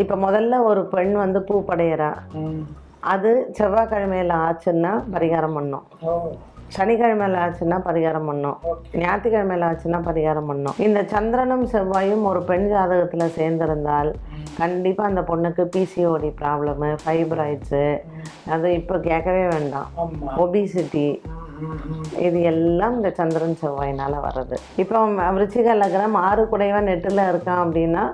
இப்போ முதல்ல ஒரு பெண் வந்து பூ படையிறா. அது செவ்வாய்க்கிழமையில ஆச்சுன்னா பரிகாரம் பண்ணோம். சனிக்கிழமையில ஆச்சுன்னா பரிகாரம் பண்ணோம். ஞாயிற்றுக்கிழமையில ஆச்சுன்னா பரிகாரம் பண்ணோம். இந்த சந்திரனும் செவ்வாயும் ஒரு பெண் ஜாதகத்துல சேர்ந்திருந்தால் கண்டிப்பா அந்த பொண்ணுக்கு பிசிஓடி ப்ராப்ளமு ஃபைப்ராய்ட்ஸு அது இப்போ கேட்கவே வேண்டாம். ஒபிசிட்டி. இது எல்லாம் இந்த சந்திரன் செவ்வாயினால வர்றது. இப்போ விருச்சிக லக்னம் ஆறு குடைவன் நெட்டில் இருக்கான் அப்படின்னா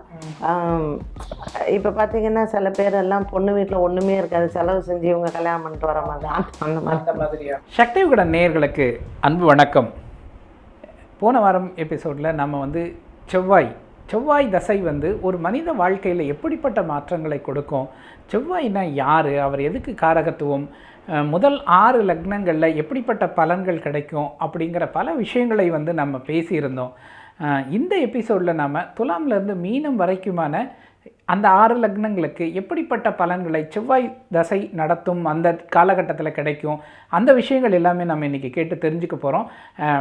இப்போ பார்த்தீங்கன்னா சில பேர் எல்லாம் பொண்ணு வீட்டில் ஒன்றுமே இருக்காது. செலவு செஞ்சு இவங்க கல்யாணம் பண்ணிட்டு வர மாதிரி தான். அந்த மாதிரி. அந்த சக்தி விகடன் நேர்களுக்கு அன்பு வணக்கம். போன வாரம் எபிசோடில் நம்ம வந்து செவ்வாய் செவ்வாய் தசை வந்து ஒரு மனித வாழ்க்கையில் எப்படிப்பட்ட மாற்றங்களை கொடுக்கும்? செவ்வாய்னா யார்? அவர் எதுக்கு காரகத்துவம்? முதல் ஆறு லக்னங்களில் எப்படிப்பட்ட பலன்கள் கிடைக்கும் அப்படிங்கிற பல விஷயங்களை வந்து நம்ம பேசியிருந்தோம். இந்த எபிசோடில் நம்ம துலாம்லேருந்து மீனம் வரைக்குமான அந்த ஆறு லக்னங்களுக்கு எப்படிப்பட்ட பலன்களை செவ்வாய் தசை நடத்தும் அந்த காலகட்டத்தில் கிடைக்கும் அந்த விஷயங்கள் எல்லாமே நம்ம இன்றைக்கி கேட்டு தெரிஞ்சுக்க போகிறோம்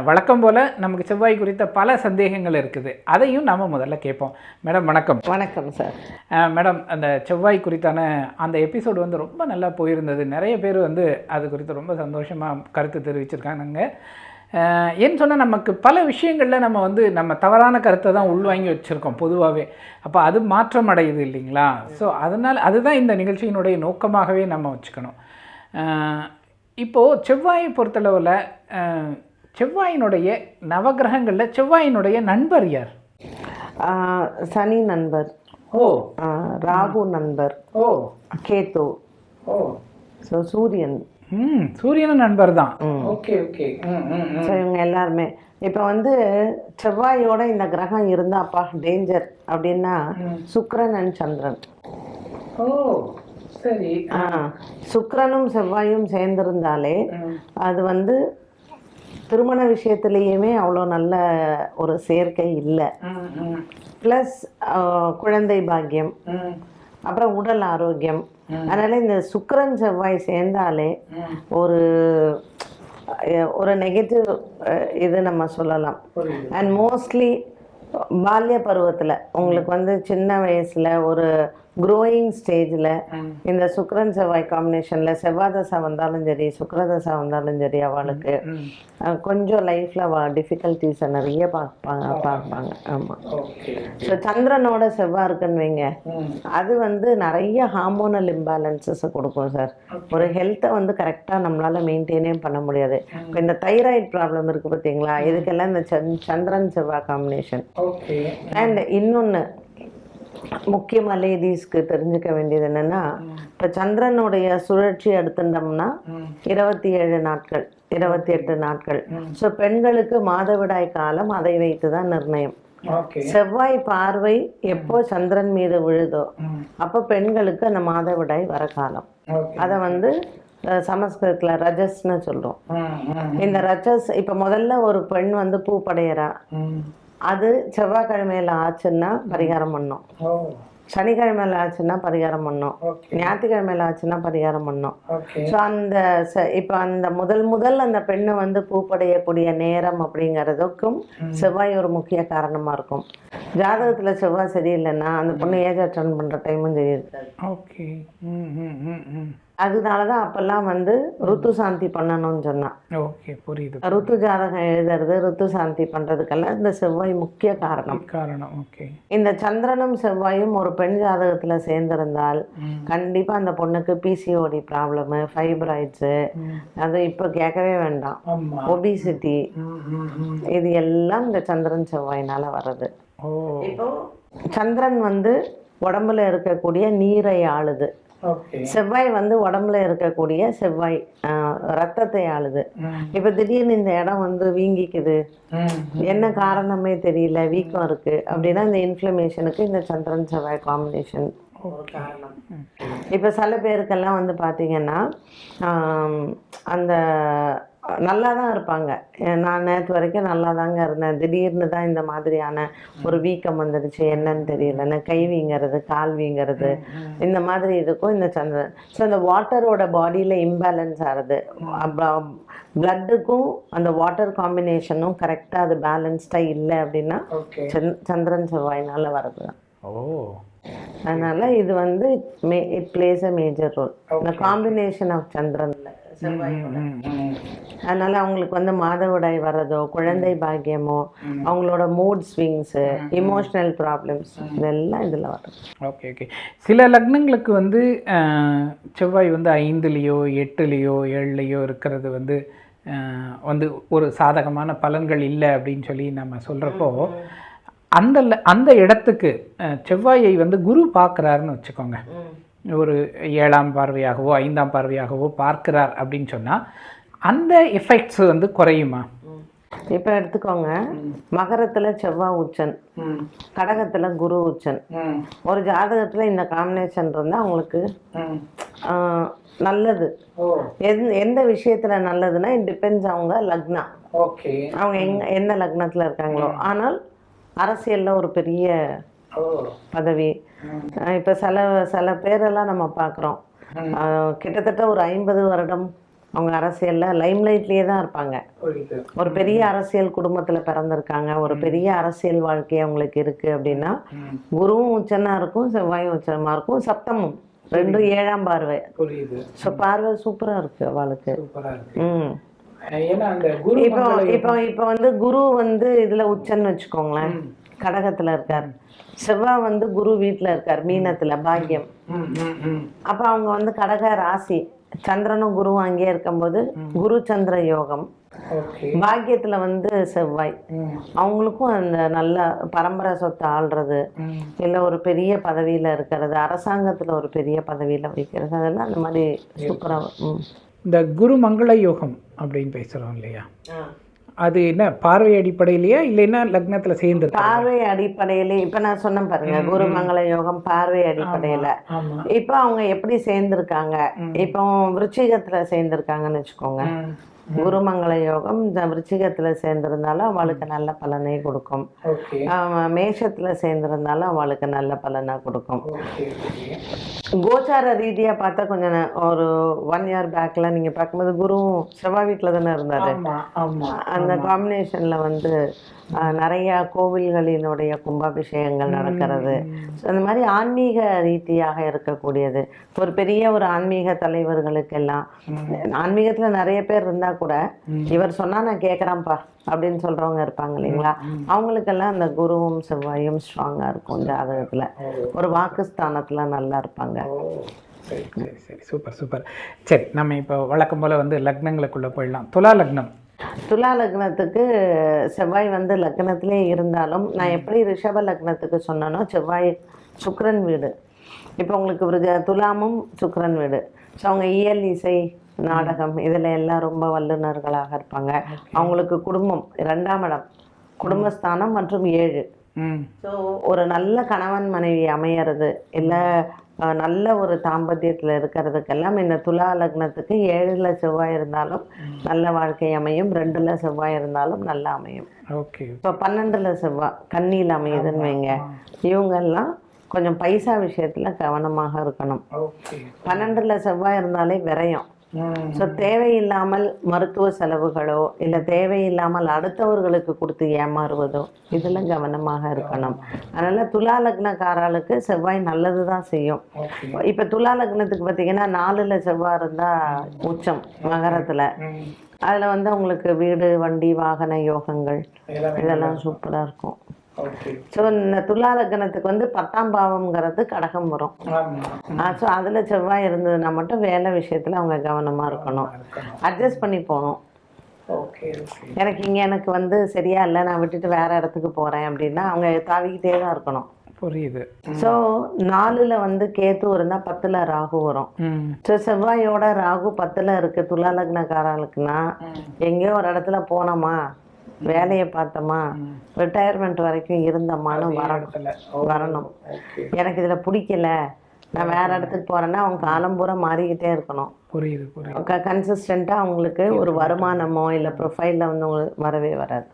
வழக்கம் போல் நமக்கு செவ்வாய் குறித்த பல சந்தேகங்கள் இருக்குது. அதையும் நாம் முதல்ல கேட்போம். மேடம் வணக்கம். வணக்கம் சார். மேடம் அந்த செவ்வாய் குறித்தான அந்த எபிசோடு வந்து ரொம்ப நல்லா போயிருந்தது. நிறைய பேர் வந்து அது குறித்து ரொம்ப சந்தோஷமாக கருத்து தெரிவிச்சிருக்காங்க ஏன்னு சொன்னால் நமக்கு பல விஷயங்களில் நம்ம வந்து நம்ம தவறான கருத்தை தான் உள்வாங்கி வச்சுருக்கோம் பொதுவாகவே அப்போ அது மாற்றம் அடையுது இல்லைங்களா? ஸோ அதனால் அதுதான் இந்த நிகழ்ச்சியினுடைய நோக்கமாகவே நம்ம வச்சுக்கணும். இப்போது செவ்வாயை பொறுத்தளவில் செவ்வாயினுடைய நவகிரகங்களில் செவ்வாயினுடைய நண்பர் யார்? சனி நண்பர். ஓ. ராகு நண்பர். ஓ. கேத்து ஓ. ஸோ சூரியன். ம் சூரியனும் நண்பர் தான். Okay okay. ஸோ இவங்க எல்லாருமே. இப்போ வந்து செவ்வாயோட இந்த கிரகம் இருந்தாப்பா டேஞ்சர் அப்படின்னா சுக்கிரன் அண்ட் சந்திரன். ஓ சரி. ஆ சுக்கிரனும் செவ்வாயும் சேர்ந்திருந்தாலே அது வந்து திருமண விஷயத்துலேயுமே அவ்வளோ நல்ல ஒரு சேர்க்கை இல்லை. ப்ளஸ் குழந்தை பாக்கியம். அப்புறம் உடல் ஆரோக்கியம். அதனால இந்த சுக்கிரன் செவ்வாய் சேர்ந்தாலே ஒரு ஒரு நெகட்டிவ் இது நம்ம சொல்லலாம். அண்ட் மோஸ்ட்லி பால்ய பருவத்தில் உங்களுக்கு வந்து சின்ன வயசில் ஒரு க்ரோயிங் ஸ்டேஜில் இந்த சுக்கிரன் செவ்வாய் காம்பினேஷனில் செவ்வாய் தசை வந்தாலும் சரி சுக்கிரதசை வந்தாலும் சரி அவளுக்கு கொஞ்சம் லைஃப்பில் அவ டிஃபிகல்ட்டிஸை நிறைய பார்ப்பாங்க. பார்ப்பாங்க ஆமாம் ஸோ சந்திரனோட செவ்வாய் இருக்குன்னு வைங்க. அது வந்து நிறைய ஹார்மோனல் இம்பேலன்சஸை கொடுக்கும் சார் ஒரு ஹெல்த்தை வந்து கரெக்டாக நம்மளால மெயின்டைனே பண்ண முடியாது. இப்போ இந்த தைராய்டு ப்ராப்ளம் இருக்குது பார்த்தீங்களா இதுக்கெல்லாம் இந்த சந்- சந்திரன் செவ்வாய் காம்பினேஷன் ஓகே அண்ட் இன்னொன்று முக்கியமாக லேடிஸ்க்கு தெரிஞ்சுக்க வேண்டியது என்னென்னா இப்போ சந்திரனுடைய சுழற்சி எடுத்துட்டோம்னா இருபத்தி ஏழு நாட்கள் இருபத்தி எட்டு நாட்கள். ஸோ பெண்களுக்கு மாதவிடாய் காலம் அதை வைத்து தான் நிர்ணயம் செவ்வாய் பார்வை எப்போ சந்திரன் மீது விழுதோ அப்போ பெண்களுக்கு அந்த மாதவிடாய் வர காலம். அதை வந்து சமஸ்கிருதத்துல ரஜஸ்னு சொல்றோம். ம் ம் இந்த ரஜஸ் இப்போ முதல்ல ஒரு பெண் வந்து பூ படையிறா. அது செவ்வாய்க்கிழமையில ஆச்சுன்னா பரிகாரம் பண்ணோம். சனிக்கிழமையில ஆச்சுன்னா பரிகாரம் பண்ணோம். ஞாயிற்றுக்கிழமையில ஆச்சுன்னா பரிகாரம் பண்ணோம். ஸோ அந்த இப்போ அந்த முதல் முதல் அந்த பெண்ணை வந்து பூப்படையக்கூடிய நேரம் அப்படிங்கிறதுக்கும் செவ்வாய் ஒரு முக்கிய காரணமா இருக்கும். ஜாதகத்துல செவ்வாய் சரியில்லைன்னா அந்த பொண்ணு ஏஜ் அட்டன் பண்ற டைமும் சரி இருக்காது ஓகே அதனால தான் அப்பெல்லாம் வந்து ருத்து சாந்தி பண்ணணும்னு சொன்னான். ஓகே புரியுது ருத்து ஜாதகம் எழுதுறது ருத்து சாந்தி பண்றதுக்கெல்லாம் இந்த செவ்வாய் முக்கிய காரணம். காரணம் ஓகே. இந்த சந்திரனும் செவ்வாயும் ஒரு பெண் ஜாதகத்துல சேர்ந்திருந்தால் கண்டிப்பா அந்த பொண்ணுக்கு பிசிஓடி ப்ராப்ளமு ஃபைப்ராய்ட்ஸு அது இப்போ கேட்கவே வேண்டாம். ஒபிசிட்டி இது எல்லாம் இந்த சந்திரன் செவ்வாயினால வருது ஓ. இப்போ சந்திரன் வந்து உடம்புல இருக்கக்கூடிய நீரை ஆளுது. செவ்வாய் வந்து உடம்புல இருக்கக்கூடிய செவ்வாய் ஆஹ், ரத்தத்தை ஆளுது. இப்போ திடீர்னு இந்த இடம் வந்து வீங்கிக்குது. என்ன காரணமே தெரியல வீக்கம் இருக்கு அப்படின்னா இந்த இன்ஃப்ளமேஷனுக்கு இந்த சந்திரன் செவ்வாய் காம்பினேஷன் ஒரு காரணம் இப்போ சில பேருக்கெல்லாம் வந்து பார்த்தீங்கன்னா அந்த நல்லா தான் இருப்பாங்க நான் நேற்று வரைக்கும் நல்லா தாங்க இருந்தேன். திடீர்னு தான் இந்த மாதிரியான ஒரு வீக்கம் வந்துடுச்சு. என்னன்னு தெரியலன்னு கை வீங்கிறது கால் வீங்கிறது இந்த மாதிரி இதுக்கும் இந்த சந்திரன் ஸோ இந்த வாட்டரோட பாடியில் இம்பேலன்ஸ் ஆகுது. பிளட்டுக்கும் அந்த வாட்டர் காம்பினேஷனும் கரெக்டாக அது பேலன்ஸ்டாக இல்லை அப்படின்னா சந்திரன் செவ்வாயினால வருது ஓ. அதனால இது வந்து it plays a major role இந்த காம்பினேஷன் ஆஃப் சந்திரன்ல ம், ம். அதனால அவங்களுக்கு வந்து மாதவிடாய் வர்றதோ குழந்தை பாக்கியமோ அவங்களோட மூட் ஸ்விங்ஸு இமோஷனல் ப்ராப்ளம்ஸ் இதெல்லாம் இதில் வரும். ஓகே ஓகே சில லக்னங்களுக்கு வந்து செவ்வாய் வந்து ஐந்துலேயோ எட்டுலேயோ ஏழுலேயோ இருக்கிறது வந்து வந்து ஒரு சாதகமான பலன்கள் இல்லை அப்படின்னு சொல்லி நம்ம சொல்கிறப்போ அந்த அந்த இடத்துக்கு செவ்வாயை வந்து குரு பார்க்குறாருன்னு வச்சுக்கோங்க. ஒரு ஏழாம் பார்வையாகவோ ஐந்தாம் பார்வையாகவோ பார்க்கிறார் அப்படின்னு சொன்னால் அந்த எஃபெக்ட்ஸ் வந்து குறையுமா? இப்போ எடுத்துக்கோங்க. மகரத்துல செவ்வாய் உச்சன் கடகத்துல குரு உச்சன். ஒரு ஜாதகத்துல இந்த காம்பினேஷன் இருந்தால் அவங்களுக்கு நல்லது. ஓ. எந்த எந்த விஷயத்துல நல்லதுன்னா இட் டிபெண்ட்ஸ் அவங்க லக்னா ஓகே. அவங்க எங்க எந்த லக்னத்துல இருக்காங்களோ. ஆனால் அரசியல்ல ஒரு பெரிய பதவி. இப்ப சில சில பேரெல்லாம் நம்ம பார்க்குறோம் கிட்டத்தட்ட ஒரு ஐம்பது வருடம் அவங்க அரசியல்ல லைம்லைட்லயே தான் இருப்பாங்க. ஒரு பெரிய அரசியல் குடும்பத்துல பிறந்திருக்காங்க. ஒரு பெரிய அரசியல் வாழ்க்கை அவங்களுக்கு இருக்கு அப்படின்னா குருவும் உச்சனா இருக்கும் செவ்வாயும் உச்சனமா இருக்கும் சப்தமும் ரெண்டும் ஏழாம் பார்வை. ஸோ பார்வை சூப்பரா இருக்கு அவளுக்கு. சூப்பராக இருக்கு. ம். இப்போ இப்போ இப்போ வந்து குரு வந்து இதுல உச்சன்னு வச்சுக்கோங்களேன். கடகத்துல இருக்கார். செவ்வாய் வந்து குரு வீட்ல இருக்கார் மீனத்துல பாக்கியம். அப்ப அவங்க வந்து கடக ராசி சந்திரனும் குருவும் அங்கேயே இருக்கும்போது குரு சந்திர யோகம். பாக்கியத்துல வந்து செவ்வாய். அவங்களுக்கும் அந்த நல்ல பரம்பரை சொத்தை ஆள்றது இல்ல ஒரு பெரிய பதவியில இருக்கிறது அரசாங்கத்துல ஒரு பெரிய பதவியில வைக்கிறது அதெல்லாம் அந்த மாதிரி சூப்பரா இந்த குரு மங்கள யோகம் அப்படின்னு பேசுகிறோம் இல்லையா? அது என்ன பார்வை அடிப்படையிலையா இல்லைன்னா லக்னத்தில் சேர்ந்து பார்வை அடிப்படையில இப்ப நான் சொன்னேன் பாருங்க குருமங்கள யோகம் பார்வை அடிப்படையில. இப்போ அவங்க எப்படி சேர்ந்திருக்காங்க? இப்போ விருச்சிகத்துல சேர்ந்திருக்காங்கன்னு வச்சுக்கோங்க. குருமங்கள யோகம் இந்த விருச்சிகத்துல சேர்ந்திருந்தாலும் அவளுக்கு நல்ல பலனை கொடுக்கும். மேஷத்துல சேர்ந்திருந்தாலும் அவளுக்கு நல்ல பலனை கொடுக்கும். கோச்சார ரீதியா பார்த்தா கொஞ்சம் ஒரு ஒன் இயர் பேக்ல நீங்க பார்க்கும்போது குருவும் செவ்வாய் வீட்டுல தானே இருந்தாரு. அந்த காம்பினேஷன்ல வந்து நிறைய கோவில்களினுடைய கும்பாபிஷேகங்கள் நடக்கிறது. அந்த மாதிரி ஆன்மீக ரீதியாக இருக்கக்கூடியது. ஒரு பெரிய ஒரு ஆன்மீக தலைவர்களுக்கெல்லாம் ஆன்மீகத்துல நிறைய பேர் இருந்தா கூட இவர் சொன்னா நான் கேட்குறேன்ப்பா அப்படின்னு சொல்றவங்க இருப்பாங்க இல்லைங்களா? அவங்களுக்கெல்லாம் அந்த குருவும் செவ்வாயும் ஸ்ட்ராங்கா இருக்கும் ஜாதகத்துல ஒரு வாக்குஸ்தானத்துல நல்லா இருப்பாங்க. சரி சரி சரி. Super super. சரி நம்ம இப்போ வழக்கம் போல் வந்து லக்னங்களுக்குள்ளே போயிடலாம். துலா லக்னம். துலா லக்னத்துக்கு செவ்வாய் வந்து லக்னத்திலே இருந்தாலும் நான் எப்படி ரிஷப லக்னத்துக்கு சொன்னனோ செவ்வாய் சுக்கிரன் வீடு. இப்போ உங்களுக்கு துலாமும் சுக்கிரன் வீடு. ஸோ அவங்க இயல் இசை நாடகம் இதில் எல்லாம் ரொம்ப வல்லுநர்களாக இருப்பாங்க. அவங்களுக்கு குடும்பம் ரெண்டாம் இடம் குடும்பஸ்தானம் மற்றும் ஏழு. ஸோ ஒரு நல்ல கணவன் மனைவி அமையறது இல்லை நல்ல ஒரு தாம்பத்தியத்தில் இருக்கிறதுக்கெல்லாம் இந்த துலா லக்னத்துக்கு ஏழுல செவ்வாய் இருந்தாலும் நல்ல வாழ்க்கை அமையும் ரெண்டுல செவ்வாய் இருந்தாலும் நல்லா அமையும். ஓகே. இப்போ பன்னெண்டுல செவ்வாய் கண்ணியில் அமையுதுன்னு வைங்க. இவங்கெல்லாம் கொஞ்சம் பைசா விஷயத்துல கவனமாக இருக்கணும். பன்னெண்டுல செவ்வாய் இருந்தாலே விரயம். ஸோ தேவையில்லாமல் மருத்துவ செலவுகளோ இல்லை தேவையில்லாமல் அடுத்தவர்களுக்கு கொடுத்து ஏமாறுவதோ இதில் கவனமாக இருக்கணும். அதனால துலா லக்னக்காரர்களுக்கு செவ்வாய் நல்லது தான் செய்யும் இப்போ துலா லக்னத்துக்கு பார்த்தீங்கன்னா நாலுல செவ்வாய் இருந்தால் உச்சம் மகரத்தில் ம். அதில் வந்து உங்களுக்கு வீடு வண்டி வாகன யோகங்கள் இதெல்லாம் சூப்பராக இருக்கும். ஸோ இந்த துலா லக்னத்துக்கு வந்து பத்தாம் பாவம்ங்கிறது கடகம் வரும். ஸோ அதில் செவ்வாய் இருந்ததுன்னா மட்டும் வேலை விஷயத்தில் அவங்க கவனமாக இருக்கணும். அட்ஜஸ்ட் பண்ணி போகணும். ஓகே ஓகே எனக்கு இங்கே எனக்கு வந்து சரியா இல்லை நான் விட்டுட்டு வேற இடத்துக்கு போகிறேன் அப்படின்னா அவங்க தாவிக்கிட்டே தான் இருக்கணும். புரியுது. ஸோ நாலுல வந்து கேத்து இருந்தால் பத்தில் ராகு வரும். ஸோ செவ்வாயோட ராகு பத்தில் இருக்கு துலா லக்னக்காரர்களுக்குன்னா எங்கேயோ ஒரு இடத்துல போனோமா வேலையை பார்த்தோமா ரிட்டையர்மெண்ட் வரைக்கும் இருந்தோமான்னு வரணும். வரணும். எனக்கு இதில் பிடிக்கல. நான் வேற இடத்துக்கு போறேன்னா அவங்க காலம் பூரா மாறிக்கிட்டே இருக்கணும். புரியுது புரியுது. கன்சிஸ்டண்ட்டாக அவங்களுக்கு ஒரு வருமானமோ இல்லை ப்ரொஃபைலில் வந்து உங்களுக்கு வரவே வராது.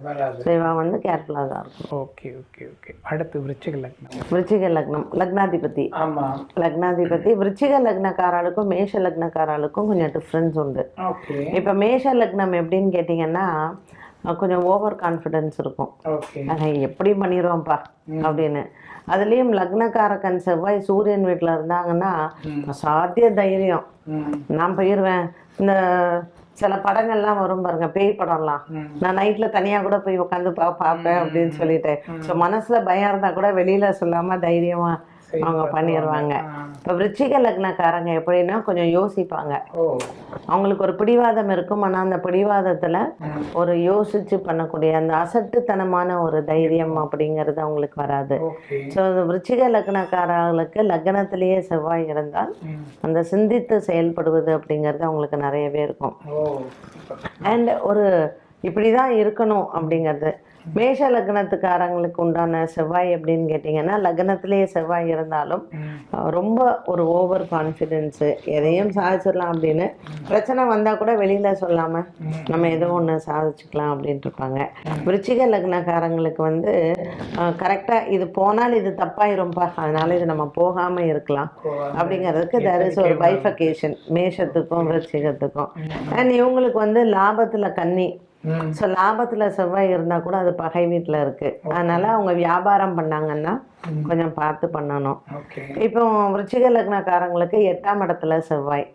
ஸோ இவன் வந்து கேர்ஃபுல்லாக தான் இருக்கும் ஓகே ஓகே ஓகே. அடுத்து விருச்சிக லக்னம். விருச்சிக லக்னம். லக்னாதிபதி. ஆமாம் லக்னாதிபதி. விருச்சிக லக்னக்காரர்களுக்கும் மேஷ லக்னக்காரர்களுக்கும் கொஞ்சம் டிஃப்ரென்ஸ் உண்டு. இப்போ மேஷ லக்னம் எப்படின்னு கேட்டிங்கன்னா கொஞ்சம் ஓவர் கான்ஃபிடென்ஸ் இருக்கும். நாங்கள் எப்படி பண்ணிடுவோம்ப்பா அப்படின்னு. அதுலேயும் லக்னக்காரக்கன் செவ்வாய் சூரியன் வீட்டில் இருந்தாங்கன்னா சாத்திய தைரியம். நான் போயிடுவேன் இந்த சில படங்கள்லாம் வரும் பாருங்க பேய் படம்லாம். நான் நைட்ல தனியா கூட போய் உட்காந்து பா பார்ப்பேன் அப்படின்னு சொல்லிட்டு. ஸோ மனசுல பயம் இருந்தா கூட வெளியில சொல்லாம தைரியமா அவங்க பண்ணிடுவாங்க இப்போ விருச்சிக லக்னக்காரங்க எப்படின்னா கொஞ்சம் யோசிப்பாங்க. அவங்களுக்கு ஒரு பிடிவாதம் இருக்கும். ஆனால் அந்த பிடிவாதத்தில் ஒரு யோசிச்சு பண்ணக்கூடிய அந்த அசட்டுத்தனமான ஒரு தைரியம் அப்படிங்கிறது அவங்களுக்கு வராது. ஸோ விருச்சிக லக்னக்காரர்களுக்கு லக்னத்திலேயே செவ்வாய் இருந்தால் அந்த சிந்தித்து செயல்படுவது அப்படிங்கிறது அவங்களுக்கு நிறையவே இருக்கும். அண்ட் ஒரு இப்படி தான் இருக்கணும் அப்படிங்கிறது. மேஷ லக்னத்துக்காரங்களுக்கு உண்டான செவ்வாய் அப்படின்னு கேட்டிங்கன்னா லக்னத்திலேயே செவ்வாய் இருந்தாலும் ரொம்ப ஒரு ஓவர் கான்ஃபிடென்ஸு எதையும் சாதிச்சிடலாம் அப்படின்னு பிரச்சனை வந்தால் கூட வெளியில் சொல்லாமல் நம்ம ஏதோ ஒன்று சாதிச்சுக்கலாம் அப்படின்ட்டு இருப்பாங்க. விருச்சிக லக்னக்காரங்களுக்கு வந்து கரெக்டாக இது போனால் இது தப்பாயிரும்பா. அதனால இது நம்ம போகாமல் இருக்கலாம் அப்படிங்கிறதுக்கு there is ஒரு பைஃபகேஷன் மேஷத்துக்கும் விருச்சிகத்துக்கும். அண்ட் இவங்களுக்கு வந்து லாபத்தில் கன்னி. ஸோ லாபத்தில் செவ்வாய் இருந்தால் கூட அது பகை வீட்டில் இருக்குது அதனால அவங்க வியாபாரம் பண்ணாங்கன்னா கொஞ்சம் பார்த்து பண்ணணும். இப்போ விருச்சிக லக்னக்காரங்களுக்கு எட்டாம் இடத்துல செவ்வாய்.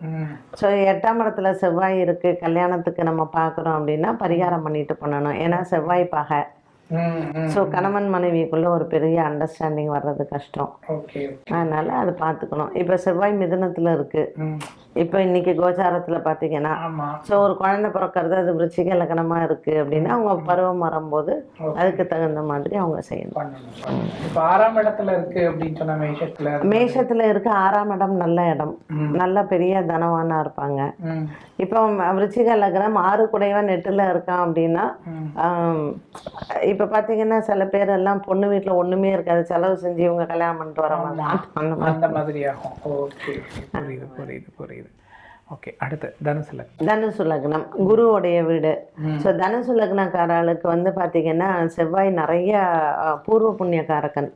ஸோ எட்டாம் இடத்துல செவ்வாய் இருக்குது கல்யாணத்துக்கு நம்ம பார்க்குறோம் அப்படின்னா பரிகாரம் பண்ணிட்டு பண்ணணும். ஏன்னா செவ்வாய் பகை. ஸோ கணவன் மனைவிக்குள்ள ஒரு பெரிய அண்டர்ஸ்டாண்டிங் வர்றது கஷ்டம். அதனால அது பார்த்துக்கணும். இப்போ செவ்வாய் மிதுனத்தில் இருக்குது இப்போ இன்னைக்கு கோச்சாரத்தில் பார்த்தீங்கன்னா ஸோ ஒரு குழந்தை பிறக்கிறது அது விருச்சிக லக்னமாக இருக்குது அப்படின்னா அவங்க பருவம் வரும்போது அதுக்கு தகுந்த மாதிரி அவங்க செய்யணும். இப்ப ஆறாம் இடத்துல இருக்கு அப்படின்னு சொன்ன மேஷத்துல மேஷத்தில் இருக்க ஆறாம் இடம் நல்ல இடம். நல்ல பெரிய தனவானா இருப்பாங்க. இப்போ விருச்சிக லக்னம் ஆறு குடைவன் எட்டில் இருக்கான் அப்படின்னா இப்போ பார்த்தீங்கன்னா சில பேர் எல்லாம் பொண்ணு வீட்டில் ஒன்றுமே இருக்காது. செலவு செஞ்சு இவங்க கல்யாணம் பண்ணிட்டு வர மாட்டாங்க. அந்த மாதிரி. அந்த மாதிரி ஆகும் ஓகே புரியுது புரியுது புரியுது. ஓகே அடுத்து தனுசு லக்னம் தனுசு லக்னம் குருவோடைய வீடு. ஸோ தனுசு லக்னக்காரர்களுக்கு வந்து பார்த்தீங்கன்னா செவ்வாய் நிறைய பூர்வ புண்ணியக்காரகன்.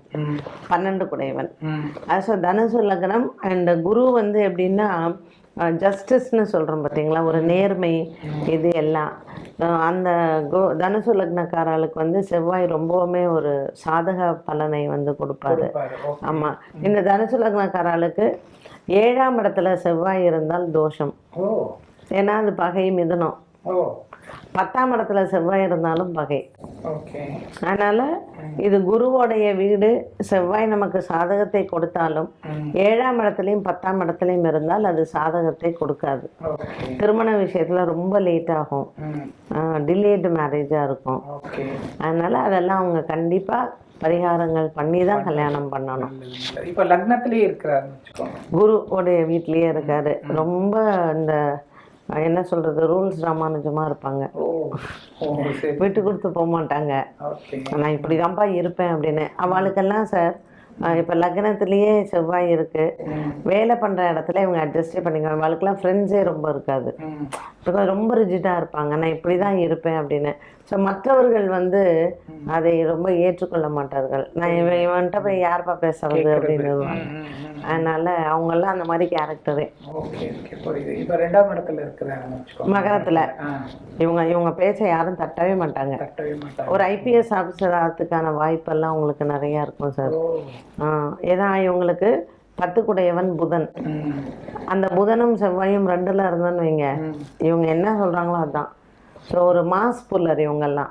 பன்னெண்டு குடைவன் ம். ஸோ தனுசு லக்னம் அண்ட் குரு வந்து எப்படின்னா ஜஸ்டிஸ்னு சொல்கிறோம் பார்த்தீங்களா ஒரு நேர்மை இது எல்லாம். அந்த கோ தனுசு லக்னக்காரர்களுக்கு வந்து செவ்வாய் ரொம்பவுமே ஒரு சாதக பலனை வந்து கொடுப்பாரு. ஆமாம் இந்த தனுசு லக்னக்காரர்களுக்கு ஏழாம் இடத்துல செவ்வாய் இருந்தால் தோஷம். ஏன்னா அது பகை மிதுனம். பத்தாம் இடத்துல செவ்வாய் இருந்தாலும் பகை. அதனால இது குருவோடைய வீடு செவ்வாய் நமக்கு சாதகத்தை கொடுத்தாலும் ஏழாம் இடத்துலையும் பத்தாம் இடத்துலையும் இருந்தால் அது சாதகத்தை கொடுக்காது. திருமண விஷயத்துல ரொம்ப லேட் ஆகும். டிலேடு மேரேஜாக இருக்கும். அதனால அதெல்லாம் அவங்க கண்டிப்பா பரிகாரங்கள் பண்ணி தான் கல்யாணம் பண்ணணும். இப்ப லக்னத்திலேயே வச்சுக்கோங்க. குரு உடைய வீட்லயே இருக்காரு. ரொம்ப இந்த என்ன சொல்றது ரூல்ஸ் ராமானுஜமா இருப்பாங்க. விட்டு கொடுத்து போக மாட்டாங்க. நான் இப்படி தான்ப்பா இருப்பேன் அப்படின்னு. அவளுக்கெல்லாம் சார் இப்போ லக்னத்திலேயே செவ்வாய் இருக்கு. வேலை பண்ற இடத்துல இவங்க அட்ஜஸ்டே பண்ணிக்குவாங்க அவளுக்கெல்லாம் ஃப்ரெண்ட்ஸே ரொம்ப இருக்காது. Because ரொம்ப ரிஜிட்டாக இருப்பாங்க. நான் இப்படி தான் இருப்பேன் அப்படின்னு. ஸோ மற்றவர்கள் வந்து அதை ரொம்ப ஏற்றுக்கொள்ள மாட்டார்கள். நான் இவன் இவன்கிட்ட போய் யார்ப்பா பேசுறது? அப்படின்னு ம், ம், ம். அதனால அவங்கெல்லாம் அந்த மாதிரி கேரக்டரே வச்சுக்கோங்க. மகரத்துல. இவங்க இவங்க பேச்சை யாரும் தட்டவே மாட்டாங்க. ஒரு ஐபிஎஸ் ஆஃபீஸர் ஆகிறதுக்கான வாய்ப்பெல்லாம் உங்களுக்கு நிறைய இருக்கும் சார். ஏன்னா இவங்களுக்கு பத்து குடையவன் புதன் அந்த புதனும் செவ்வாயும் ரெண்டுல இருந்தோன்னு வைங்க. இவங்க என்ன சொல்றாங்களோ அதுதான் ஸோ ஒரு மாஸ் புல்லர் இவங்கெல்லாம்.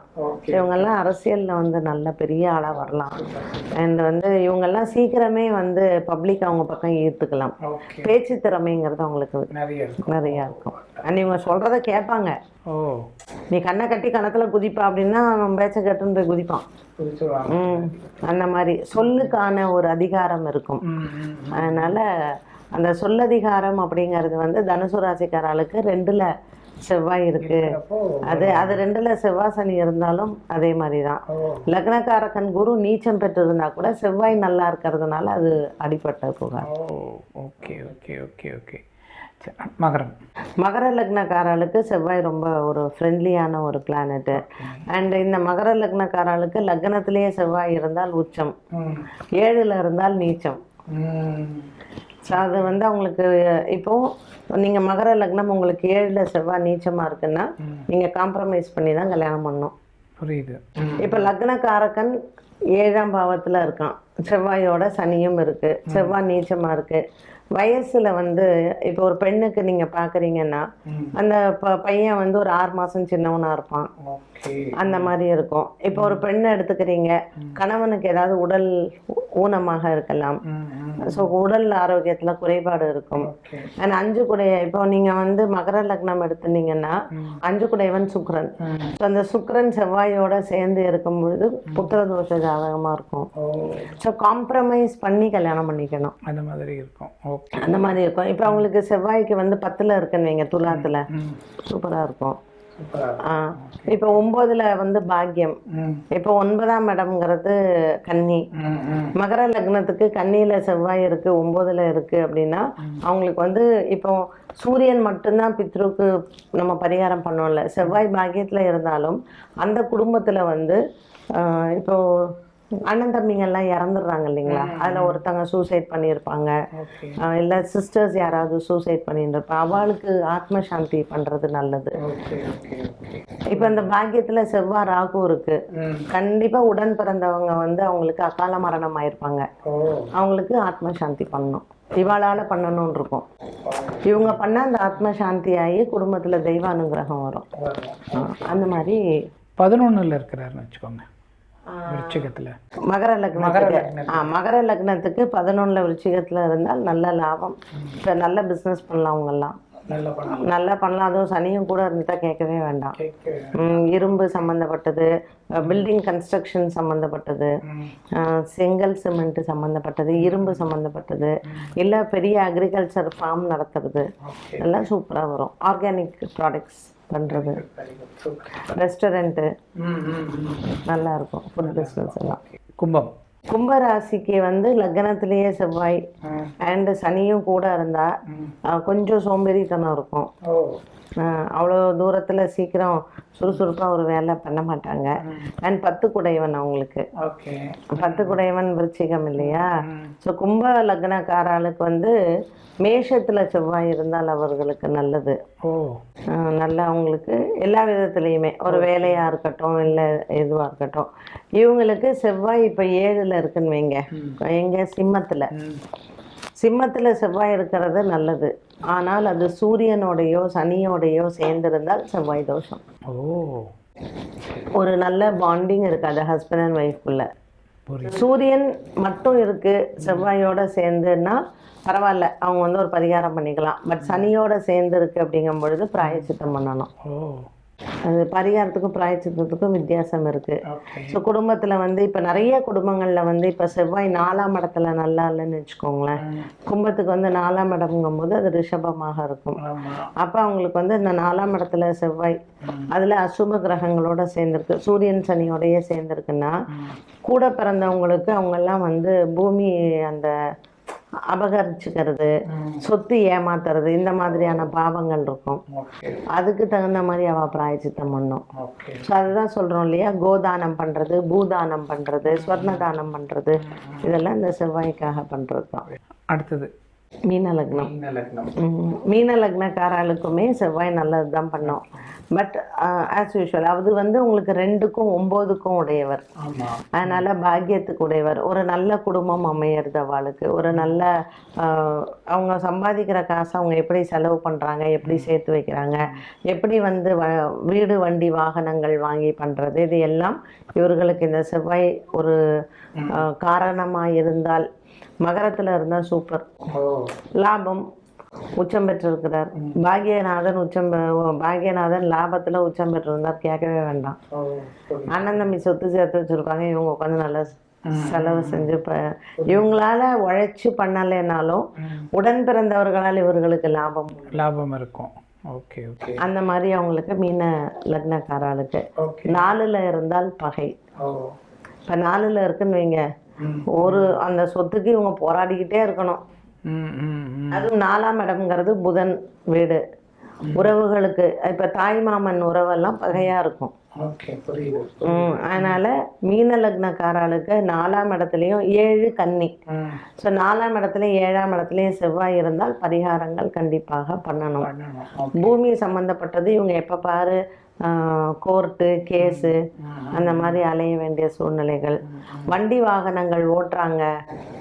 இவங்கெல்லாம் அரசியலில் வந்து நல்ல பெரிய ஆளாக வரலாம். அண்ட் வந்து இவங்கெல்லாம் சீக்கிரமே வந்து பப்ளிக் அவங்க பக்கம் ஈர்த்துக்கலாம். பேச்சு திறமைங்கிறது அவங்களுக்கு நிறைய இருக்கும். அண்ட் இவங்க சொல்கிறத கேட்பாங்க. நீ கண்ணை கட்டி கணத்துல குதிப்பா அப்படின்னா அவன் பேச்ச கேட்டுன்னு போய் குதிப்பான் ம். அந்த மாதிரி சொல்லுக்கான ஒரு அதிகாரம் இருக்கும். அதனால அந்த சொல்லதிகாரம் அப்படிங்கிறது வந்து தனுசு ராசிக்காரர்களுக்கு ரெண்டுல செவ்வாய் இருக்கு. அப்போ அது அது ரெண்டுல செவ்வாய் சனி இருந்தாலும் அதே மாதிரி தான் லக்னக்காரக்கன் குரு நீச்சம் பெற்றிருந்தா கூட செவ்வாய் நல்லா இருக்கிறதுனால அது அடிபட்ட புகார் ஓகே ஓகே ஓகே ஓகே. மகரம். மகர லக்னக்காரர்களுக்கு செவ்வாய் ரொம்ப ஒரு ஃப்ரெண்ட்லியான ஒரு பிளானட்டு அண்ட் இந்த மகர லக்னக்காரர்களுக்கு லக்னத்திலேயே செவ்வாய் இருந்தால் உச்சம். ஏழுல இருந்தால் நீச்சம். ஸோ அது வந்து அவங்களுக்கு இப்போ நீங்கள் மகர லக்னம் உங்களுக்கு ஏழில் செவ்வாய் நீச்சமாக இருக்குன்னா நீங்கள் காம்ப்ரமைஸ் பண்ணி தான் கல்யாணம் பண்ணணும். புரியுது. இப்போ லக்னக்காரகன் ஏழாம் பாவத்துல இருக்கான். செவ்வாயோட சனியும் இருக்கு. செவ்வாய் நீச்சமா இருக்கு. வயசுல வந்து இப்போ ஒரு பெண்ணுக்கு நீங்க பாக்குறீங்கன்னா அந்த ப- பையன் வந்து ஒரு ஆறு மாசம் சின்னவனா இருப்பான். அந்த மாதிரி இருக்கும். இப்போ ஒரு பெண்ணை எடுத்துக்கிறீங்க கணவனுக்கு ஏதாவது உடல் ஊனமாக இருக்கலாம். ஸோ உடல் ஆரோக்கியத்துல குறைபாடு இருக்கும். அண்ட் அஞ்சு குடைய இப்போ நீங்க வந்து மகர லக்னம் எடுத்துட்டீங்கன்னா அஞ்சு குடையவன் சுக்கிரன். ஸோ அந்த சுக்கிரன் செவ்வாயோட சேர்ந்து இருக்கும் பொழுது புத்திர தோஷ ஜாதகமா இருக்கும். ஸோ காம்ப்ரமைஸ் பண்ணி கல்யாணம் பண்ணிக்கணும். அந்த மாதிரி இருக்கும். அந்த மாதிரி இருக்கும். இப்போ அவங்களுக்கு செவ்வாய்க்கு வந்து பத்துல இருக்குன்னு வைங்க துலாத்துல. சூப்பரா இருக்கும். சூப்பராக ஆ இப்போ ஒன்பதுல வந்து பாக்கியம் இப்போ ஒன்பதாம் இடம்ங்கிறது கன்னி. மகர லக்னத்துக்கு கன்னியில செவ்வாய் இருக்கு ஒன்பதுல இருக்கு அப்படின்னா அவங்களுக்கு வந்து இப்போ சூரியன் மட்டும்தான் பித்ருக்கு நம்ம பரிகாரம் பண்ணோம்ல செவ்வாய் பாக்கியத்துல இருந்தாலும் அந்த குடும்பத்துல வந்து இப்போ அண்ணன் தம்பிங்கெல்லாம் இறந்துடுறாங்க இல்லைங்களா? அதுல ஒருத்தங்க சூசைட் பண்ணியிருப்பாங்க. இல்ல சிஸ்டர்ஸ் யாராவது சூசைட் பண்ணிட்டு இருப்பாங்க அவளுக்கு ஆத்ம சாந்தி பண்றது நல்லது. இப்போ இந்த பாக்கியத்துல செவ்வாய் ராகு இருக்கு. ம். கண்டிப்பா உடன் பிறந்தவங்க வந்து அவங்களுக்கு அகால மரணம் ஆயிருப்பாங்க. அவங்களுக்கு ஆத்ம சாந்தி பண்ணணும். இவாளால பண்ணணும்னு இருக்கும். இவங்க பண்ண அந்த ஆத்ம சாந்தி ஆகி குடும்பத்துல தெய்வ அனுகிரகம் வரும். அந்த மாதிரி பதினொன்றில் இருக்கிறாருன்னு வச்சுக்கோங்க. விருச்சிகத்தில். மகர லக்னத்துக்கு. ஆ மகர லக்னத்துக்கு பதினொன்னுல விருச்சிகத்துல இருந்தால் நல்ல லாபம். இப்ப நல்ல பிசினஸ் பண்ணலாம் அவங்கெல்லாம் நல்லா பண்ணலாம். அதுவும் சனியும் கூட இருந்துட்டா கேட்கவே வேண்டாம். இரும்பு சம்மந்தப்பட்டது பில்டிங் கன்ஸ்ட்ரக்ஷன் சம்மந்தப்பட்டது செங்கல் சிமெண்ட் சம்மந்தப்பட்டது இரும்பு சம்மந்தப்பட்டது இல்லை பெரிய அக்ரிகல்ச்சர் ஃபார்ம் நடத்துறது. எல்லாம் சூப்பராக வரும். ஆர்கானிக் ப்ராடக்ட்ஸ் பண்ணுறது ரெஸ்டாரண்ட்டு ம் ம் ம் நல்லா இருக்கும் ஃபுட் பிஸ்னஸ் எல்லாம். கும்பம். கும்பராசிக்கு வந்து லக்னத்திலேயே செவ்வாய் அண்ட் சனியும் கூட இருந்தா ம். அஹ், கொஞ்சம் சோம்பேறித்தனம் இருக்கும். அவ்வளோ தூரத்தில் சீக்கிரம் சுறுசுறுப்பாக ஒரு வேலை பண்ண மாட்டாங்க. அண்ட் பத்து குடைவன் அவங்களுக்கு. பத்து குடையவன் விருச்சிகம் இல்லையா? ஸோ கும்ப லக்னக்காராளுக்கு வந்து மேஷத்துல செவ்வாய் இருந்தால் அவர்களுக்கு நல்லது. நல்லா அவங்களுக்கு எல்லா விதத்துலேயுமே. ஒரு வேலையா இருக்கட்டும் இல்லை எதுவாக இருக்கட்டும். இவங்களுக்கு செவ்வாய் இப்போ ஏழுல இருக்குன்னு வைங்க. எங்க சிம்மத்துல. சிம்மத்துல செவ்வாய் இருக்கிறது நல்லது. ஆனால் அது சூரியனோடையோ சனியோடையோ சேர்ந்திருந்தால் செவ்வாய் தோஷம். ஓ. ஒரு நல்ல பாண்டிங் இருக்காது ஹஸ்பண்ட் அண்ட் ஒய்ஃப்குள்ள சூரியன் மட்டும் இருக்கு செவ்வாயோட சேர்ந்துன்னா பரவாயில்ல அவங்க வந்து ஒரு பரிகாரம் பண்ணிக்கலாம். பட் சனியோட சேர்ந்து இருக்கு அப்படிங்கும் பொழுது பிராயச்சித்தம் பண்ணணும். ஓ. அது பரிகாரத்துக்கும் பிராயச்சித்தத்துக்கும் வித்தியாசம் இருக்கு. ஓகே ஸோ குடும்பத்துல வந்து இப்ப நிறைய குடும்பங்கள்ல வந்து இப்ப செவ்வாய் நாலாம் இடத்துல நல்லா இல்லைன்னு வச்சுக்கோங்களேன். கும்பத்துக்கு வந்து நாலாம் இடம்ங்கும் போது அது ரிஷபமாக இருக்கும். அப்ப அவங்களுக்கு வந்து இந்த நாலாம் இடத்துல செவ்வாய் அதுல அசுப கிரகங்களோட சேர்ந்திருக்கு. சூரியன் சனியோடயே சேர்ந்திருக்குன்னா கூட பிறந்தவங்களுக்கு அவங்க எல்லாம் வந்து பூமி அந்த அபகரிச்சுக்கிறது சொத்து ஏமாத்துறது இந்த மாதிரியான பாவங்கள் இருக்கும். அதுக்கு தகுந்த மாதிரி அவ பிராயச்சித்தம் பண்ணும். ஸோ அதுதான் சொல்றோம் இல்லையா? கோதானம் பண்றது பூதானம் பண்றது ஸ்வர்ண தானம் பண்றது இதெல்லாம் இந்த செவ்வாய்க்காக பண்றது தான் அடுத்தது. மீன லக்னம் மீன லக்னம் ம், மீன லக்னக்காராளுக்குமே செவ்வாய் நல்லது தான் பண்ணோம் பட் ஆஸ் யூஷுவல் அது வந்து உங்களுக்கு ரெண்டுக்கும் ஒம்போதுக்கும் உடையவர். அதனால பாக்கியத்துக்கு உடையவர். ஒரு நல்ல குடும்பம் அமையறது அவளுக்கு. ஒரு நல்ல அவங்க சம்பாதிக்கிற காசை அவங்க எப்படி செலவு பண்றாங்க எப்படி சேர்த்து வைக்கிறாங்க எப்படி வந்து வ- வீடு வண்டி வாகனங்கள் வாங்கி பண்றது இது எல்லாம் இவர்களுக்கு இந்த செவ்வாய் ஒரு ஆஹ், காரணமா இருந்தால் மகரத்துல இருந்தா சூப்பர் லாபம் உச்சம் பெற்றிருக்கிறார். பாக்யநாதன் உச்சம் பாக்யநாதன் லாபத்துல உச்சம் பெற்றிருந்தார். கேட்கவே வேண்டாம். அண்ணன் தம்பி சொத்து சேர்த்து வச்சிருப்பாங்க. இவங்க உட்காந்து நல்லா செலவு செஞ்சு ப இவங்களால உழைச்சு பண்ணலைனாலும் உடன் பிறந்தவர்களால் இவர்களுக்கு லாபம். லாபம் இருக்கும். Okay okay. அந்த மாதிரி அவங்களுக்கு மீன லக்னக்காராளுக்கு நாலுல இருந்தால் பகை. இப்ப நாலுல இருக்குன்னு வைங்க. ஒரு அந்த சொத்துக்கு இவங்க போராடிக்கிட்டே இருக்கணும். அதுவும் நாலாம் இடம்ங்கிறது புதன் வீடு. உறவுகளுக்கு இப்ப தாய் மாமன் உறவெல்லாம் பகையா இருக்கும். அதனால மீன லக்னக்காராளுக்கு நாலாம் இடத்துலயும் ஏழு கன்னி. ஸோ நாலாம் இடத்துலயும் ஏழாம் இடத்துலயும் செவ்வாய் இருந்தால் பரிகாரங்கள் கண்டிப்பாக பண்ணணும். பூமி சம்பந்தப்பட்டது இவங்க எப்ப பாரு கோர்ட்டு கேஸு அந்த மாதிரி அலைய வேண்டிய சூழ்நிலைகள். வண்டி வாகனங்கள் ஓட்டுறாங்க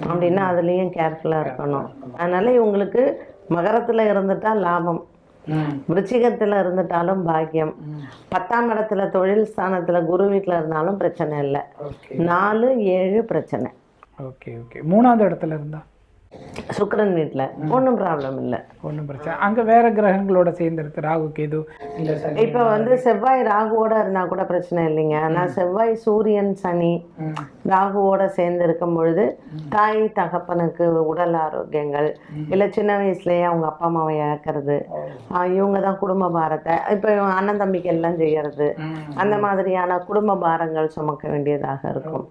அப்படின்னா அதுலேயும் கேர்ஃபுல்லாக இருக்கணும். அதனால இவங்களுக்கு மகரத்தில் இருந்துட்டா லாபம். விருச்சிகத்தில் இருந்துட்டாலும் பாக்கியம். பத்தாம் இடத்துல தொழில் ஸ்தானத்தில் குரு வீட்டில் இருந்தாலும் பிரச்சனை இல்லை. நாலு ஏழு பிரச்சனை. Okay okay. மூணாவது இடத்துல இருந்தா? சுக்கிரன் வீட்டில் ஒன்றும் ப்ராப்ளம் இல்லை. ஒன்றும் பிரச்சனை அங்கே வேற கிரகங்களோட சேர்ந்து இருக்கு. ராகு கேது இப்போ வந்து செவ்வாய் ராகுவோட இருந்தால் கூட பிரச்சனை இல்லைங்க. ஆனால் செவ்வாய் சூரியன் சனி. ராகுவோட சேர்ந்து இருக்கும் பொழுது தாய் தகப்பனுக்கு உடல் ஆரோக்கியங்கள் இல்லை சின்ன வயசுலயே அவங்க அப்பா அம்மாவை இழக்கிறது. இவங்க தான் குடும்ப பாரத்தை. இப்போ அண்ணன் தம்பிக்கு எல்லாம் செய்யறது. அந்த மாதிரியான குடும்ப பாரங்கள் சுமக்க வேண்டியதாக இருக்கும்.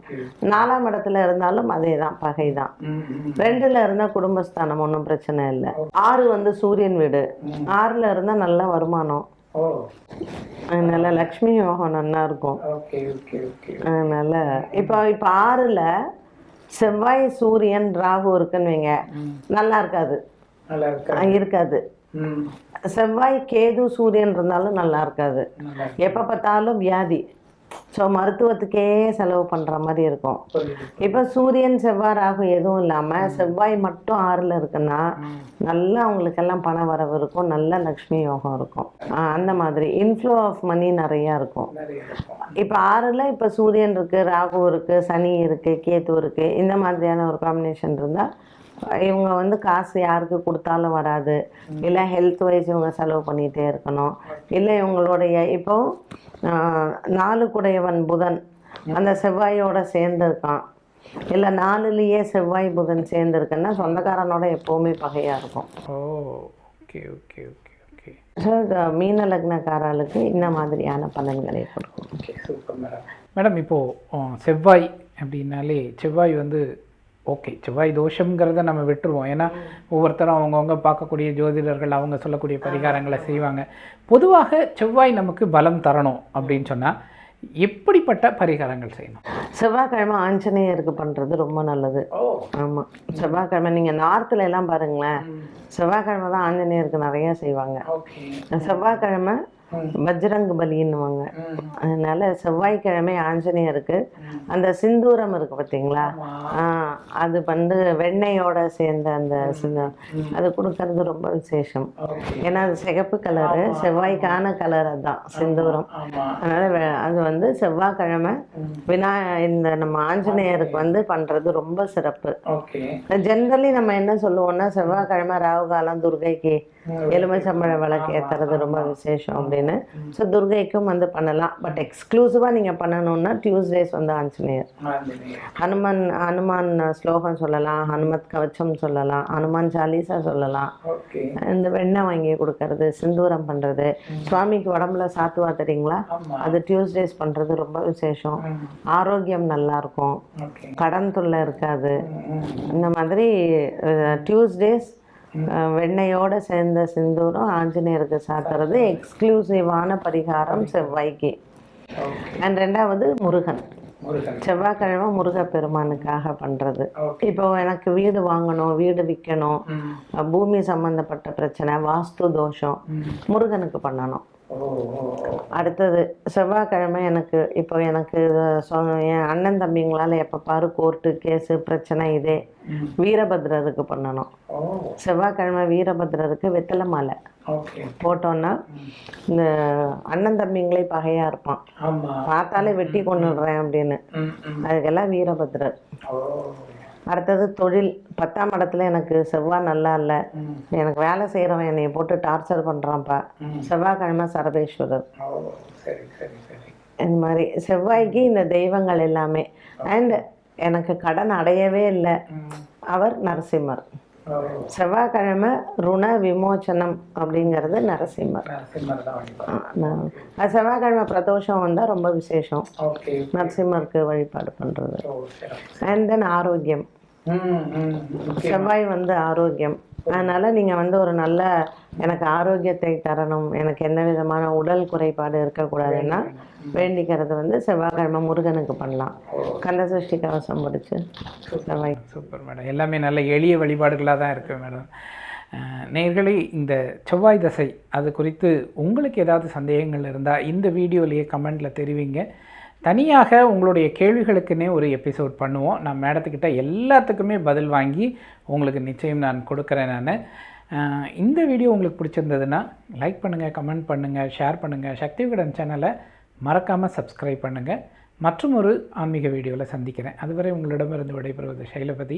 நாலாம் இடத்துல இருந்தாலும் அதே தான் பகை தான். ரெண்டுல இருந்தா குடும்பஸ்தானம் ஒன்றும் பிரச்சனை இல்லை. ஆறு வந்து சூரியன் வீடு. ஆறுல இருந்தா நல்ல வருமானம். அதனால லக்ஷ்மி யோகம் நல்லா இருக்கும். அதனால இப்போ இப்போ ஆறுல செவ்வாய் சூரியன் ராகு இருக்குன்னு வைங்க. நல்லா இருக்காது. இருக்காது. செவ்வாய் கேது சூரியன் இருந்தாலும் நல்லா இருக்காது. எப்போ பார்த்தாலும் வியாதி. ஸோ மருத்துவத்துக்கே செலவு பண்ணுற மாதிரி இருக்கும். இப்போ சூரியன் செவ்வாய் ராகு எதுவும் இல்லாமல் செவ்வாய் மட்டும் ஆறில் இருக்குன்னா நல்லா அவங்களுக்கெல்லாம் பண வரவு இருக்கும். நல்ல லக்ஷ்மி யோகம் இருக்கும். ஆஹ் அந்த மாதிரி. இன்ஃப்ளோ ஆஃப் மணி நிறையா இருக்கும். நிறைய இருக்கும். இப்போ ஆறில் இப்போ சூரியன் இருக்குது ராகு இருக்குது சனி இருக்குது கேத்து இருக்குது இந்த மாதிரியான ஒரு காம்பினேஷன் இருந்தால் இவங்க வந்து காசு யாருக்கு கொடுத்தாலும் வராது. இல்லை ஹெல்த் வைஸ் இவங்க செலவு பண்ணிகிட்டே இருக்கணும். இல்லை இவங்களுடைய இப்போ நாலு குடையவன் புதன். அந்த செவ்வாயோட சேர்ந்துருக்கான். இல்லை நாலுலேயே செவ்வாய் புதன் சேர்ந்துருக்குன்னா சொந்தக்காரனோட எப்போவுமே பகையாக இருக்கும். Okay okay okay okay. So மீன லக்னக்காரர்களுக்கு இந்த மாதிரியான பலன்களை கொடுக்கும். ஓகே சூப்பர் மேடம் மேடம் இப்போது செவ்வாய் அப்படின்னாலே செவ்வாய் வந்து ஓகே செவ்வாய் தோஷங்கிறத நம்ம விட்டுருவோம். ஏன்னா ஒவ்வொருத்தரும் அவங்கவுங்க பார்க்கக்கூடிய ஜோதிடர்கள் அவங்க சொல்லக்கூடிய பரிகாரங்களை செய்வாங்க. பொதுவாக செவ்வாய் நமக்கு பலம் தரணும் அப்படின்னு சொன்னால் எப்படிப்பட்ட பரிகாரங்கள் செய்யணும்? செவ்வாய்க்கிழமை ஆஞ்சநேயருக்கு பண்ணுறது ரொம்ப நல்லது. ஆமாம் செவ்வாய்க்கிழமை நீங்கள் நார்த்தில் எல்லாம் பாருங்களேன். செவ்வாய்க்கிழமை தான் ஆஞ்சநேயருக்கு நிறைய செய்வாங்க. செவ்வாய்க்கிழமை வஜ்ரங்க பலின்னுவாங்க. அதனால செவ்வாய்க்கிழமை ஆஞ்சநேயருக்கு அந்த சிந்தூரம் இருக்கு பார்த்தீங்களா அது வந்து வெண்ணெயோட சேர்ந்த அந்த சிந்தூரம். அது கொடுக்கறது ரொம்ப விசேஷம். ஏன்னா அது சிகப்பு கலரு செவ்வாய்க்கான கலர் அதுதான் சிந்தூரம். அதனால அது வந்து செவ்வாய்க்கிழமை வினா இந்த நம்ம ஆஞ்சநேயருக்கு வந்து பண்றது ரொம்ப சிறப்பு. ஜென்ரலி நம்ம என்ன சொல்லுவோம்னா செவ்வாய்க்கிழமை ராகு காலம் துர்கைக்கு எலுமிச்சம்பழ விளக்கு ஏத்துறது ரொம்ப விசேஷம் அப்படின்னு. ஸோ துர்கைக்கும் வந்து பண்ணலாம். பட் எக்ஸ்க்ளூசிவாக நீங்கள் பண்ணணும்னா டியூஸ்டேஸ் வந்து ஆஞ்சநேயர். ஹனுமான் ஹனுமான் ஸ்லோகம் சொல்லலாம் ஹனுமத் கவச்சம் சொல்லலாம் ஹனுமான் சாலிசா சொல்லலாம். இந்த வெண்ணெய் வாங்கி கொடுக்கறது சிந்தூரம் பண்ணுறது சுவாமிக்கு உடம்புல சாத்துவா தெரியுங்களா? அது டியூஸ்டேஸ் பண்ணுறது ரொம்ப விசேஷம். ஆரோக்கியம் நல்லா இருக்கும் ஓகே கடன் தொல்லை இருக்காது. இந்த மாதிரி டியூஸ்டேஸ் வெண்ணெயோட சேர்ந்த சிந்தூரம் ஆஞ்சநேயருக்கு சாத்துறது எக்ஸ்க்ளூசிவான பரிகாரம் செவ்வாய்க்கு. அண்ட் ரெண்டாவது முருகன். செவ்வாய்க்கிழமை முருகப்பெருமானுக்காக பண்ணுறது ஓகே இப்போ எனக்கு வீடு வாங்கணும் வீடு விற்கணும் பூமி சம்பந்தப்பட்ட பிரச்சனை வாஸ்து தோஷம் முருகனுக்கு பண்ணணும். அடுத்தது செவ்வாய்க்கிழமை எனக்கு இப்போ எனக்கு சொ- என் அண்ணன் தம்பிங்களால எப்போ பாரு கோர்ட்டு கேஸு பிரச்சனை இதே. வீரபத்ரருக்கு பண்ணணும். செவ்வாய்க்கிழமை வீரபத்ரருக்கு வெத்தலை மாலை. போட்டோன்னா இந்த அண்ணன் தம்பிங்களே பகையாக இருப்பான். பார்த்தாலே வெட்டி கொண்டுடுறேன் அப்படின்னு. அதுக்கெல்லாம் வீரபத்ரர். அடுத்தது தொழில். பத்தாம் இடத்துல எனக்கு செவ்வாய் நல்லா இல்லை. எனக்கு வேலை செய்கிறவன் என்னை போட்டு டார்ச்சர் பண்ணுறான்ப்பா. செவ்வாய்க்கிழமை சரபேஸ்வரர் இந்த மாதிரி செவ்வாய்க்கு இந்த தெய்வங்கள் எல்லாமே. அண்ட் எனக்கு கடன் அடையவே இல்லை. அவர் நரசிம்மர். செவ்வாய்க்கிழமை ருண விமோச்சனம் அப்படிங்கிறது நரசிம்மர். செவ்வாய்க்கிழமை பிரதோஷம் வந்தால் ரொம்ப விசேஷம். நரசிம்மருக்கு வழிபாடு பண்ணுறது அண்ட் தென் ஆரோக்கியம். செவ்வாய் வந்து ஆரோக்கியம். அதனால நீங்கள் வந்து ஒரு நல்ல எனக்கு ஆரோக்கியத்தை தரணும் எனக்கு எந்த விதமான உடல் குறைபாடு இருக்கக்கூடாதுன்னா வேண்டிக்கிறது வந்து செவ்வாய்க்கிழமை முருகனுக்கு பண்ணலாம். கந்த சஷ்டி கவசம் முடிச்சு செவ்வாய். Super madam. எல்லாமே நல்ல எளிய வழிபாடுகளாக தான் இருக்குது மேடம். அஹ், நேயர்களே இந்த செவ்வாய் தசை அது குறித்து உங்களுக்கு ஏதாவது சந்தேகங்கள் இருந்தால் இந்த வீடியோலேயே கமெண்டில் தெரிவிங்க. தனியாக உங்களுடைய கேள்விகளுக்குன்னே ஒரு எபிசோட் பண்ணுவோம். நான் மேடத்துக்கிட்ட எல்லாத்துக்குமே பதில் வாங்கி உங்களுக்கு நிச்சயம் நான் கொடுக்குறேன் நான். இந்த வீடியோ உங்களுக்கு பிடிச்சிருந்ததுன்னா லைக் பண்ணுங்கள் கமெண்ட் பண்ணுங்கள் ஷேர் பண்ணுங்கள் சக்தி விகடன் சேனலை மறக்காமல் சப்ஸ்கிரைப் பண்ணுங்கள் மற்றும் ஒரு ஆன்மீக வீடியோவில் சந்திக்கிறேன். அதுவரை உங்களிடமிருந்து விடைபெறுவது சைலபதி